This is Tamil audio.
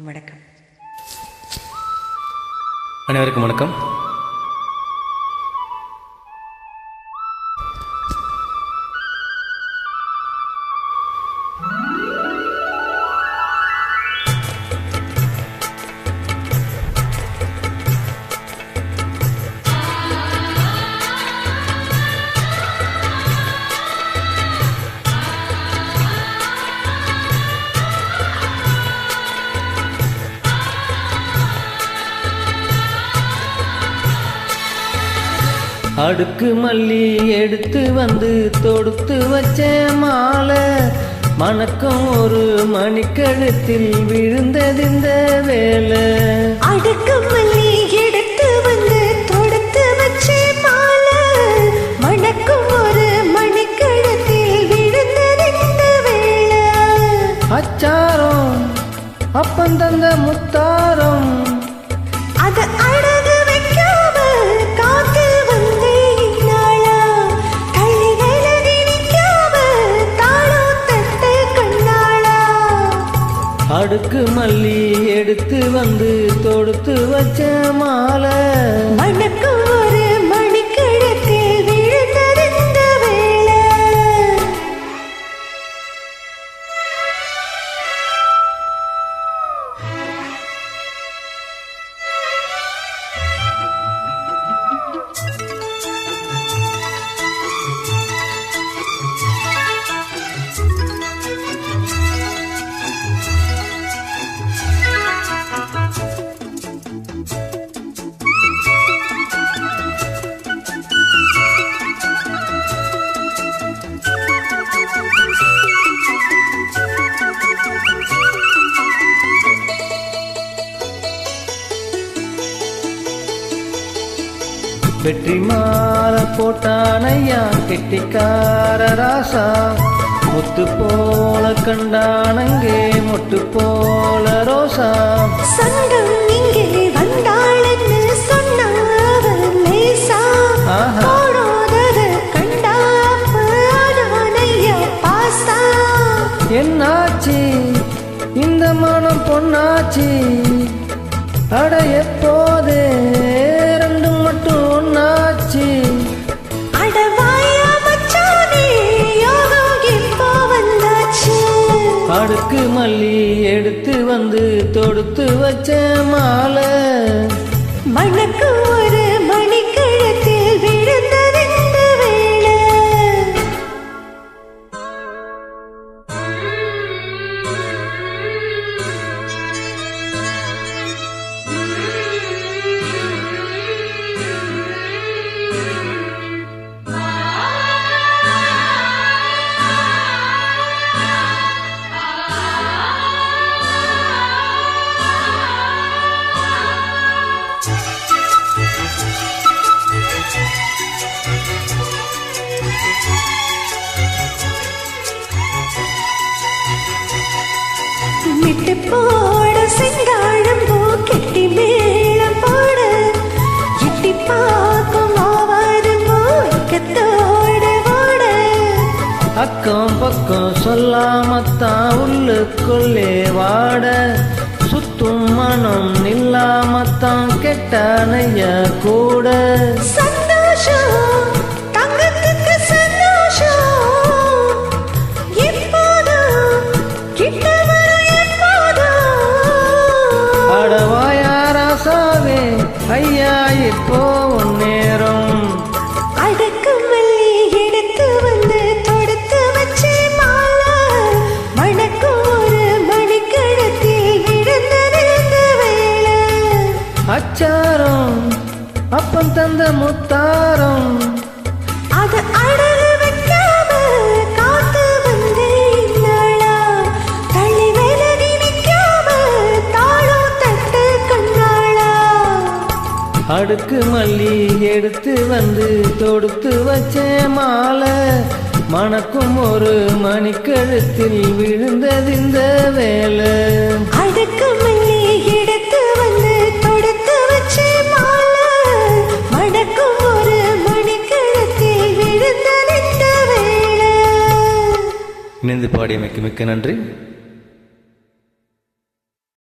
வணக்கம். அனைவருக்கும் வணக்கம். அடுக்கு மல்லி எடுத்து வந்து தொடுத்து வச்ச மாலை. மணக்கம் ஒரு மணிக்கழுத்தில் விழுந்தது இந்த வேலை. அடுக்கு மல்லி எடுத்து வந்து தொடுத்து வச்சே மாலை. மணக்கும் ஒரு மணிக்கழுத்தில் விழுந்தறிந்த வேளை அச்சாரம் அப்பன் தந்த முத்தாரம். அத அழகு அடுக்கு மல்லி எடுத்து வந்து தொடுத்து வச்ச மாலை. வணக்கம் வெற்றி மாற போட்டானையா கெட்டிக்கார ராசா. முத்து போல கண்டானங்கே மொட்டு போல ரோசா. சங்கம் இங்கே ஆனானையா பாசா. என்னாச்சு? இந்த மனம் பொன்னாச்சு? அட எப்போது. அடுக்கு மல்லி எடுத்து வந்து தொடுத்து வச்ச மாலை. மணக்கு ஒரு மணிக்கழத்தில் விழுந்த போட செங்காழம் பூ கெட்டி மேளம் போட. எட்டி பார்க்கும் ஆவாரம் போய்க்கத்தோட ஓட. அக்கம் பக்கம் சொல்லாமத்தான் உள்ளுக்குள்ளே வாட. சுத்தும் மனம் தான் கெட்டானையா கூட. அப்பன் தந்த முத்தாரம். அது அழகு வைக்காம காத்து வந்தே நாளா தள்ளி விலகி நிற்காம தாளம் தட்டு கண்ணாளா அடுக்கு மல்லி எடுத்து வந்து தொடுத்து வச்ச மாலை மணக்கும் ஒரு மணிக்கழுத்தில் விழுந்தது இந்த வேலை. அடுக்கு இணைந்து பாடியமைக்கு மிக்க நன்றி.